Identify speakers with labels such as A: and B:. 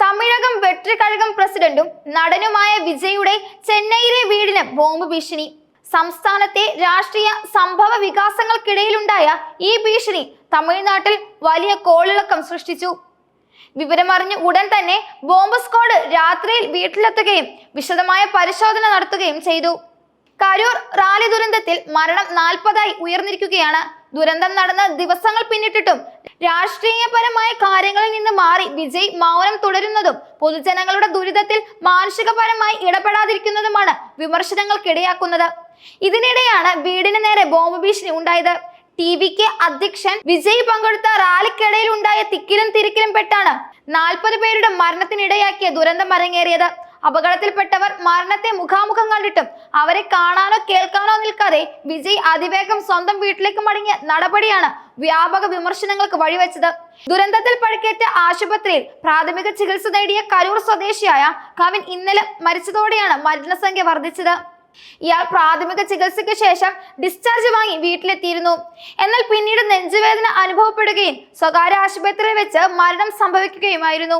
A: തമിഴകം വെട്രിക്കഴകം പ്രസിഡന്റും നടനുമായ വിജയുടെ ചെന്നൈയിലെ വീടിന് ബോംബ് ഭീഷണി. സംസ്ഥാനത്തെ രാഷ്ട്രീയ സംഭവ വികാസങ്ങൾക്കിടയിലുണ്ടായ ഈ ഭീഷണി തമിഴ്നാട്ടിൽ വലിയ കോളിളക്കം സൃഷ്ടിച്ചു. വിവരമറിഞ്ഞ് ഉടൻ തന്നെ ബോംബ് സ്ക്വാഡ് രാത്രിയിൽ വീട്ടിലെത്തുകയും വിശദമായ പരിശോധന നടത്തുകയും ചെയ്തു. കരൂർ റാലി ദുരന്തത്തിൽ മരണം നാൽപ്പതായി ഉയർന്നിരിക്കുകയാണ്. ദുരന്തം നടന്ന ദിവസങ്ങൾ പിന്നിട്ടിട്ടും രാഷ്ട്രീയപരമായ കാര്യങ്ങളിൽ നിന്ന് മാറി വിജയ് മൗനം തുടരുന്നതും പൊതുജനങ്ങളുടെ ദുരിതത്തിൽ മാനുഷികപരമായി ഇടപെടാതിരിക്കുന്നതുമാണ് വിമർശനങ്ങൾക്കിടയാക്കുന്നത്. ഇതിനിടെയാണ് വീടിന് നേരെ ബോംബ് ഭീഷണി ഉണ്ടായത്. ടി വി കെ അധ്യക്ഷൻ വിജയ് പങ്കെടുത്ത റാലിക്കിടയിൽ ഉണ്ടായ തിക്കിലും തിരക്കിലും പെട്ടാണ് നാൽപ്പത് പേരുടെ മരണത്തിനിടയാക്കിയ ദുരന്തം അരങ്ങേറിയത്. അപകടത്തിൽപ്പെട്ടവർ മരണത്തെ മുഖാമുഖം കണ്ടിട്ടും അവരെ കാണാനോ കേൾക്കാനോ നിൽക്കാതെ വിജയ് അതിവേഗം സ്വന്തം വീട്ടിലേക്ക് മടങ്ങിയ നടപടിയാണ് വ്യാപക വിമർശനങ്ങൾക്ക് വഴിവെച്ചത്. ദുരന്തത്തിൽ പഴുക്കേറ്റ ആശുപത്രിയിൽ പ്രാഥമിക ചികിത്സ നേടിയ കരൂർ സ്വദേശിയായ കവിൻ ഇന്നലെ മരിച്ചതോടെയാണ് മരണസംഖ്യ വർദ്ധിച്ചത്. ഇയാൾ പ്രാഥമിക ചികിത്സയ്ക്ക് ശേഷം ഡിസ്ചാർജ് വാങ്ങി വീട്ടിലെത്തിയിരുന്നു. എന്നാൽ പിന്നീട് നെഞ്ചുവേദന അനുഭവപ്പെടുകയും സ്വകാര്യ ആശുപത്രിയിൽ വെച്ച് മരണം സംഭവിക്കുകയുമായിരുന്നു.